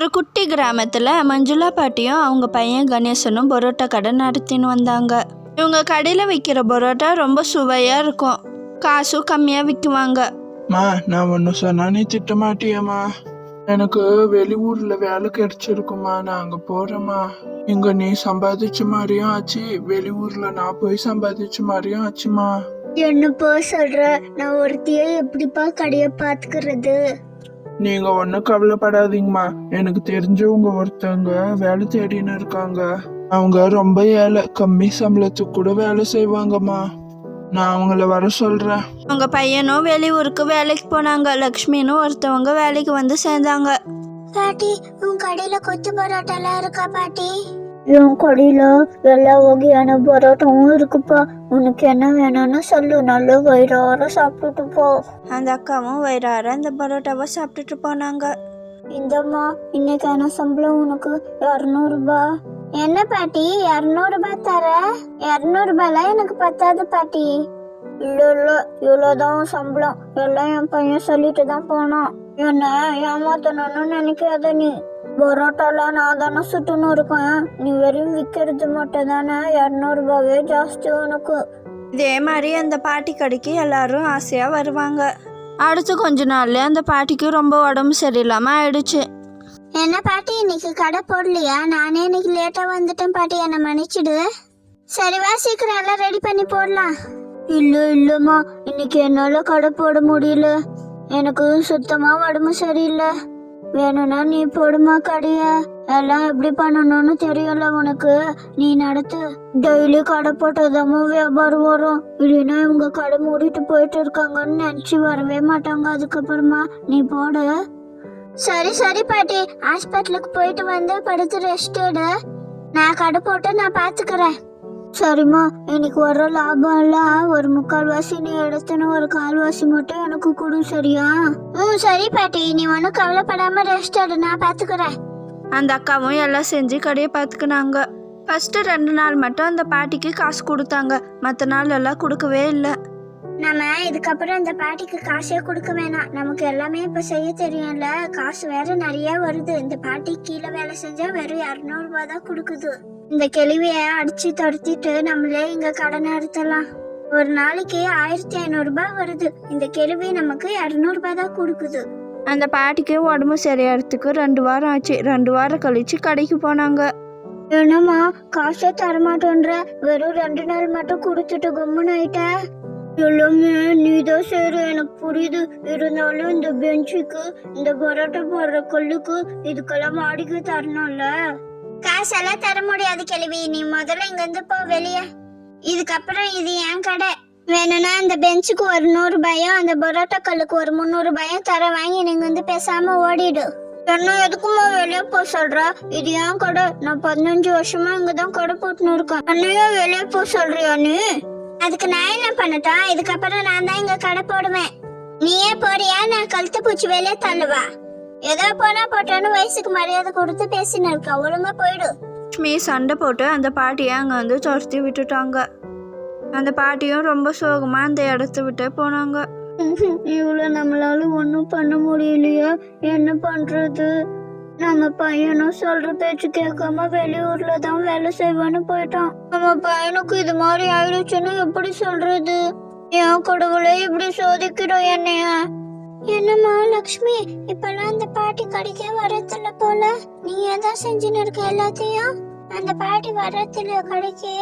ஒரு குட்டி கிராமத்தில் மஞ்சுளா பாட்டியும் அவங்க பையன் கணேசனும் பரோட்டா கடை நடத்தின்னு வந்தாங்க. இவங்க கடையில் விற்கிற பரோட்டா ரொம்ப சுவையாக இருக்கும். காசும் கம்மியாக விற்குவாங்க மா நான் ஒன்று சொன்னா நீ திட்ட மாட்டியம்மா. எனக்கு வெளியூர்ல வேலை கிடைச்சிருக்குமா நான் அங்க போறேம்மா. இங்க நீ சம்பாதிச்ச மாதிரியும் ஆச்சு. வெளியூர்ல நான் போய் சம்பாதிச்ச மாதிரியும் ஆச்சுமா என்னப்பா சொல்ற? நான் ஒருத்திய எப்படிப்பா கடைய பாத்துக்கிறது நீங்க ஒன்றும் கவலைப்படாதீங்கம்மா. எனக்கு தெரிஞ்சவங்க ஒருத்தவங்க வேலை தேடின்னு இருக்காங்க. அவங்க ரொம்ப ஏழை. கம்மி சம்பளத்துக்கு கூட வேலை செய்வாங்கம்மா. நான் அவங்கள வர சொல்றேன். அவங்க பையனும் வெளியூருக்கு வேலைக்கு போனாங்க. லக்ஷ்மின்னு ஒருத்தவங்க வேலைக்கு வந்து சேர்ந்தாங்க. பாட்டி உன் கடையில கொத்து பரோட்டாலாம் இருக்கா பாட்டி? என் கடையில எல்லா வகையான பரோட்டாவும் இருக்குப்பா. உனக்கு என்ன வேணும்னு சொல்லு. நல்ல வயிறார சாப்பிட்டுட்டு போ. அந்த அக்காவும் வயிறார அந்த பரோட்டாவை சாப்பிட்டுட்டு போனாங்க. இந்தம்மா இன்னைக்கான சம்பளம் உனக்கு இரநூறுபா. என்ன பாட்டி? இரநூறுபா தர? இரநூறுபால எனக்கு பத்தாது பாட்டி. இல்ல இல்ல இவ்வளவுதான் சம்பளம். எல்லாம் என் பையன் சொல்லிட்டு தான் போனான். என்ன ஏமாத்தணும்னு நினைக்காத நீ. பரோட்டாலாம் நான் தானே சுட்டுன்னு இருக்கேன். நீ வெறும் விற்கிறது மட்டும் தானே இரநூறுபாவே ஜாஸ்தி உனக்கு. இதே மாதிரி அந்த பாட்டி கடைக்கு எல்லாரும் ஆசையாக வருவாங்க. அடுத்து கொஞ்ச நாள்ல அந்த பாட்டிக்கு ரொம்ப உடம்பு சரியில்லாமல் ஆயிடுச்சு. என்ன பாட்டி இன்னைக்கு கடை போடலையா? நானே இன்னைக்கு லேட்டா வந்துட்டேன் பாட்டி என்ன மன்னிச்சிடு. சரி வா சீக்கிரம் எல்லாம் ரெடி பண்ணி போடலாம். இல்ல இல்லம்மா இன்னைக்கு என்னால கடை போட முடியல. எனக்கு சுத்தமா உடம்பு சரியில்லை. வேணும்னா நீ போடுமா கடைய? எல்லாம் எப்படி பண்ணணும்னு தெரியல உனக்கு. நீ நடத்து. டெய்லி கடை போட்டதாமோ வியாபாரம் வரும். இல்லைன்னா இவங்க கடை மூடிட்டு போயிட்டு இருக்காங்கன்னு நினைச்சு வரவே மாட்டாங்க. அதுக்கப்புறமா நீ போடு. சரி சரி பாட்டி. ஹாஸ்பிட்டலுக்கு போயிட்டு வந்து படுத்து ரெஸ்ட் எடு. நான் கடை போட்டு நான் பாத்துக்கிறேன். சரிம்மா இன்னைக்கு வர லாபம் எல்லாம் ஒரு முக்கால்வாசி நீ எடுத்துன்னு ஒரு கால்வாசி மட்டும் எனக்கு கொடு சரியா? ம் சரி பாட்டி. நீ ஒன்றும் கவலைப்படாம ரெஸ்ட் எடு நான் பாத்துக்கிறேன். அந்த அக்காவும் எல்லாம் செஞ்சு கடையை பார்த்துக்கினாங்க ஃபஸ்ட்டு ரெண்டு நாள் மட்டும் அந்த பாட்டிக்கு காசு கொடுத்தாங்க. மற்ற நாள் எல்லாம் கொடுக்கவே இல்லை. நம்ம இதுக்கப்புறம் இந்த பாட்டிக்கு காசே கொடுக்க வேணாம். நமக்கு எல்லாமே இப்ப செய்ய தெரியும்ல. காசு வேற நிறைய வருது. இந்த பாட்டி கீழே வேலை செஞ்சா வெறும் இரநூறு ரூபாய் தான் கொடுக்குது. இந்த கேள்விய அடிச்சு துரத்திட்டு நம்மளே இங்க கடை நடத்தலாம் ஒரு நாளைக்கு ஆயிரத்தி ஐநூறு ரூபாய் வருது. இந்த கேள்வி நமக்கு இரநூறு ரூபாய் தான் கொடுக்குது. அந்த பாட்டிக்கு உடம்பு சரியாகிறதுக்கு ரெண்டு வாரம் ஆச்சு. ரெண்டு வாரம் கழிச்சு கடைக்கு போனாங்க. என்னம்மா காசே தரமாட்டோன்ற? வெறும் ரெண்டு நாள் மட்டும் கொடுத்துட்டு கும்முன்னு ஆயிட்ட? எல்லாமே நீதான் செய்ற. எனக்கு புரியுது. இருந்தாலும் இந்த பெஞ்சுக்கு இந்த பரோட்டா போடுற கல்லுக்கு இதுக்கெல்லாம் வாடகை தரணும்ல. காசெல்லாம் தர முடியாது கிழவி. நீ முதல்ல இங்க இருந்து போ வெளியே. இதுக்கப்புறம் இது என் கடை? வேணும்னா அந்த பெஞ்சுக்கு ஒரு நூறு ரூபாயும் அந்த பரோட்டா கல்லுக்கு ஒரு முந்நூறு ரூபாயும் தர வாங்கி நீங்க வந்து பேசாம ஓடிடு. என்ன எதுக்குமா வெளியே போ சொல்ற. இது ஏன் கடை? நான் பதினஞ்சு வருஷமா இங்கதான் கடை போட்டுன்னு இருக்கேன். என்னையா வெளியே போ சொல்றியா நீ? அதுக்கு நான் என்ன பண்ணட்டும் இதுக்கப்புறம் நான் தான் இங்க கடை போடுவேன். நீயே போறியா? நான் கழுத்து பூச்சி வெளியே தள்ளுவா. ஏதோ போனா போட்டோன்னு வயசுக்கு மரியாதை கொடுத்து பேசின்னு இருக்க ஒழுங்கா போயிடு. லக்ஷ்மி சண்டை போட்டு அந்த பாட்டியை அங்கே வந்து துரத்தி விட்டுட்டாங்க. அந்த பாட்டியும் ரொம்ப சோகமாக அந்த இடத்த விட்டு போனாங்க. இவ்வளவு நம்மளால ஒண்ணும் பண்ண முடியலையா? என்ன பண்றது? நம்ம பையனும் சொல்ற பேச்சு கேட்காம வெளியூர்ல தான் வேலை செய்வான்னு போயிட்டான். நம்ம பையனுக்கு இது மாதிரி ஆயிடுச்சுன்னு எப்படி சொல்றது? ஏன் கடவுளே இப்படி சோதிக்கிறோம் என்னைய. என்னம்மா லக்ஷ்மி இப்பெல்லாம் அந்த பாட்டி கடிக்க வரதில்ல போல. நீ ஏதான் செஞ்சுன்னு இருக்க எல்லாத்தையும். அந்த பாட்டி வரதில்ல கடைக்கு.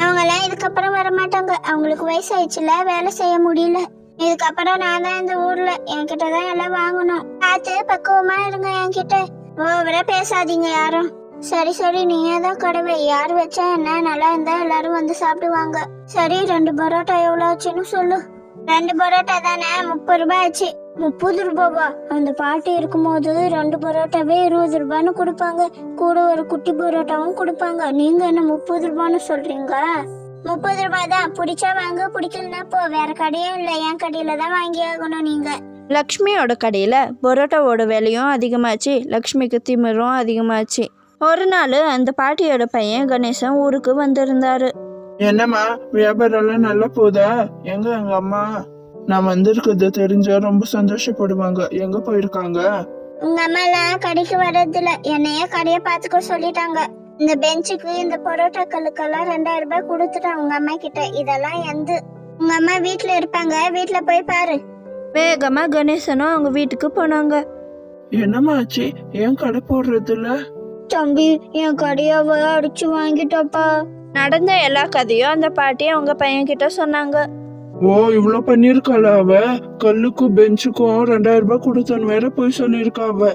அவங்க எல்லாம் இதுக்கப்புறம் வர மாட்டாங்க அவங்களுக்கு வயசாயிடுச்சுல வேலை செய்ய முடியல. இதுக்கப்புறம் நான் தான் இந்த ஊர்ல என்கிட்ட தான் எல்லாம் வாங்கணும். பார்த்து பக்குவமா இருங்க என்கிட்ட. ஓவரா பேசாதீங்க யாரும். சரி சரி நீயே தான் கடவை யார் வச்சா என்ன நல்லா இருந்தா எல்லாரும் வந்து சாப்பிடுவாங்க. சரி ரெண்டு பரோட்டா எவ்வளோ ஆச்சுன்னு சொல்லு. ரெண்டு பரோட்டா தானே? முப்பது ரூபாய் ஆச்சு. முப்பது ரூபாவா? அந்த பாட்டி இருக்கும்போது ரெண்டு பரோட்டாவே இருபது ரூபான்னு கொடுப்பாங்க. கூட ஒரு குட்டி பரோட்டாவும் கொடுப்பாங்க. நீங்க என்ன முப்பது ரூபான்னு சொல்றீங்க? முப்பது ரூபாய் தான். பிடிச்சா வாங்க பிடிக்கலனா போ. வேற கடையும் இல்லை. என் கடையில தான் வாங்கி ஆகணும் நீங்க. லக்ஷ்மியோட கடையில் பரோட்டாவோட விலையும் அதிகமாச்சு. லக்ஷ்மிக்கு திமிரும் அதிகமாச்சு. ஒரு நாள் அந்த பாட்டியோட பையன் கணேசன் ஊருக்கு வந்திருந்தாரு. என்னம்மா வியாபாரம் எல்லாம் நல்லா போதா எங்க எங்க அம்மா? நான் வந்திருக்கிறது தெரிஞ்சா ரொம்ப சந்தோஷப்படுவாங்க. எங்க போயிருக்காங்க? உங்க அம்மா எல்லாம் கடைக்கு வர்றதில்ல. என்னைய கடையை பார்த்துக்க சொல்லிட்டாங்க. இந்த பெஞ்சுக்கு இந்த பரோட்டா கல்லுக்கெல்லாம் ரெண்டாயிரம் ரூபாய் கொடுத்துட்டான் உங்க அம்மா கிட்ட. இதெல்லாம் எந்த உங்க அம்மா வீட்ல இருப்பாங்க. வீட்ல போய் பாரு. வேகமாக கணேசனும் அவங்க வீட்டுக்கு போனாங்க. என்னம்மா ஆச்சு? ஏன் கடை போடுறது இல்ல தம்பி என் கடையாவ அடிச்சு வாங்கிட்டப்பா. நடந்த எல்லா கதையும் அந்த பாட்டி அவங்க பையன்கிட்ட சொன்னாங்க. ஓ இவ்ளோ பண்ணிருக்காள அவ? கல்லுக்கும் பெஞ்சுக்கும் ரெண்டாயிரம் ரூபாய் கொடுத்தன்னு வேற போய் சொல்லியிருக்கா அவ.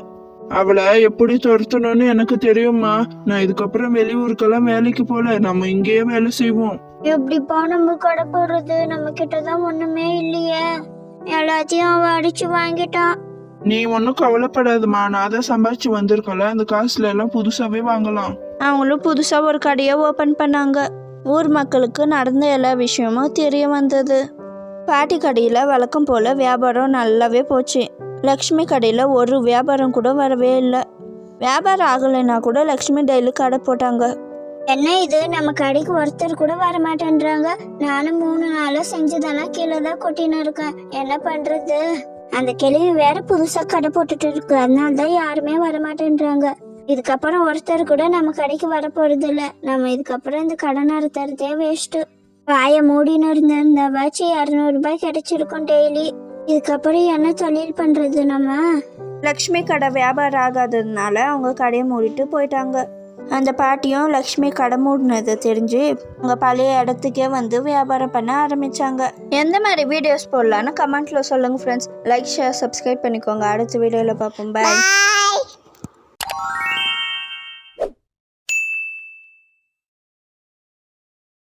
அவளை எப்படி துரத்தணும்னு எனக்கு தெரியுமா நான் இதுக்கப்புறம் வெளியூருக்கெல்லாம் வேலைக்கு போல. நம்ம இங்கேயே வேலை செய்வோம். எப்படிப்பா நம்ம கடை போடுறது நம்ம கிட்டதான் ஒண்ணுமே இல்லையே. எல்லாத்தையும் அவ அடிச்சு வாங்கிட்டான். நீ ஒன்றும் கவலைப்படாதம்மா. நான் தான் சம்பாதிச்சு வந்திருக்கல அந்த காசுல எல்லாம் புதுசாவே வாங்கலாம். அவங்களும் புதுசாக ஒரு கடையை ஓப்பன் பண்ணாங்க. ஊர் மக்களுக்கு நடந்த எல்லா விஷயமும் தெரிய வந்தது. பாட்டி கடையில் வழக்கம் போல் வியாபாரம் நல்லாவே போச்சு. லக்ஷ்மி கடையில் ஒரு வியாபாரம் கூட வரவே இல்லை. வியாபாரம் ஆகலைன்னா கூட லக்ஷ்மி டெய்லி கடை போட்டாங்க. என்ன இது? நம்ம கடைக்கு ஒருத்தர் கூட வர மாட்டேன்றாங்க நானும் மூணு நாளாக செஞ்சதெல்லாம் கீழே தான் கொட்டின்னு இருக்கேன். என்ன பண்ணுறது அந்த கிளவி வேற புதுசாக கடை போட்டுட்டு இருக்கு. அதனால தான் யாருமே வர மாட்டேன்றாங்க இதுக்கப்புறம் ஒருத்தர் கூட நம்ம கடைக்கு வர போறது நம்ம இதுக்கப்புறம் இந்த கடை நடத்துறதே வேஸ்ட்டு வாய மூடின்னு இருந்திருந்தாவாச்சு இரநூறு ரூபாய் கிடைச்சிருக்கும் டெய்லி இதுக்கப்புறம் என்ன தொழில் பண்றது நம்ம? லக்ஷ்மி கடை வியாபாரம் ஆகாததுனால அவங்க கடையை மூடிட்டு போயிட்டாங்க. அந்த பாட்டியும் லக்ஷ்மி கடை மூடினதை தெரிஞ்சு அவங்க பழைய இடத்துக்கே வந்து வியாபாரம் பண்ண ஆரம்பிச்சாங்க. எந்த மாதிரி வீடியோஸ் போடலான்னு கமெண்ட்ல சொல்லுங்க ஃப்ரெண்ட்ஸ் லைக் ஷேர் சப்ஸ்கிரைப் பண்ணிக்கோங்க. அடுத்த வீடியோவில் பார்ப்போம். பாய்